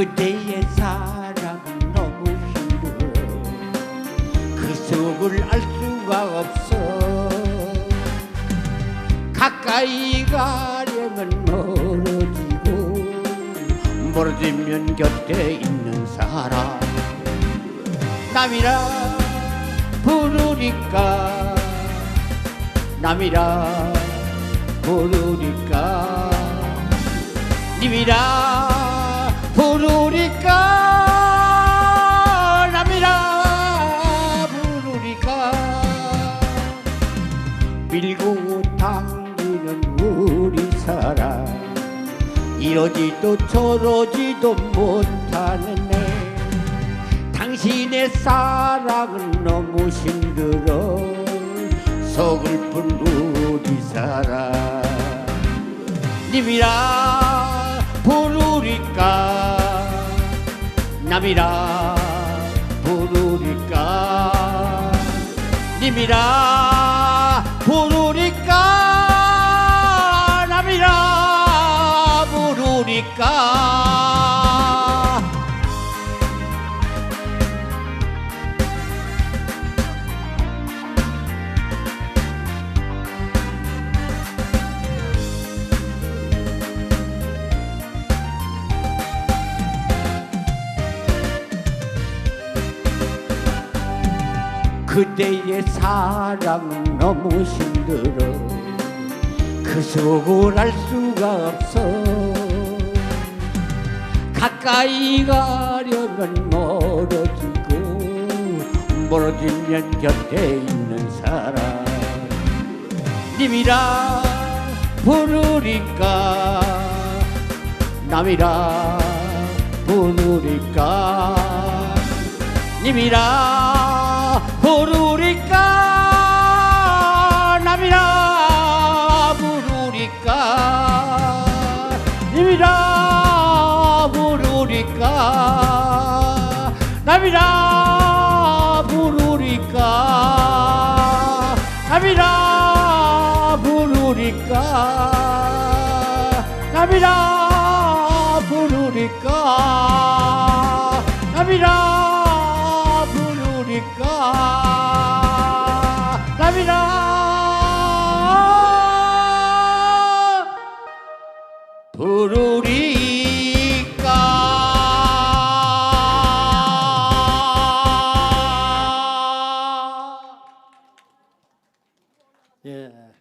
그대의 사랑 너무 힘들어. 그 속을 알 수가 없어. 가까이 가려면 멀어지고 멀어지면 곁에 있는 사람. 남이라 부르니까 남이라 부르니까. 님이라 밀고 당기는 우리 사랑 이러지도 저러지도 못하는 애. 당신의 사랑은 너무 힘들어. 서글픈 우리 사랑 님이라 부르니까? 남이라 부르니까? 님이라 부르니까 남이라 부르니까 그대의 사랑은 너무 힘들어. 그 속을 알 수가 없어. 가까이 가려면 멀어지고 멀어지면 곁에 있는 사람. 님이라 부르니까 남이라 부르니까. 님이라 부르니까 남이라 부르니까 님이라 부르니까 남이라 부르니까 남이라 부르니까 남이라 부르니까 남이라 부르니까? 남이라 부르니까? 예.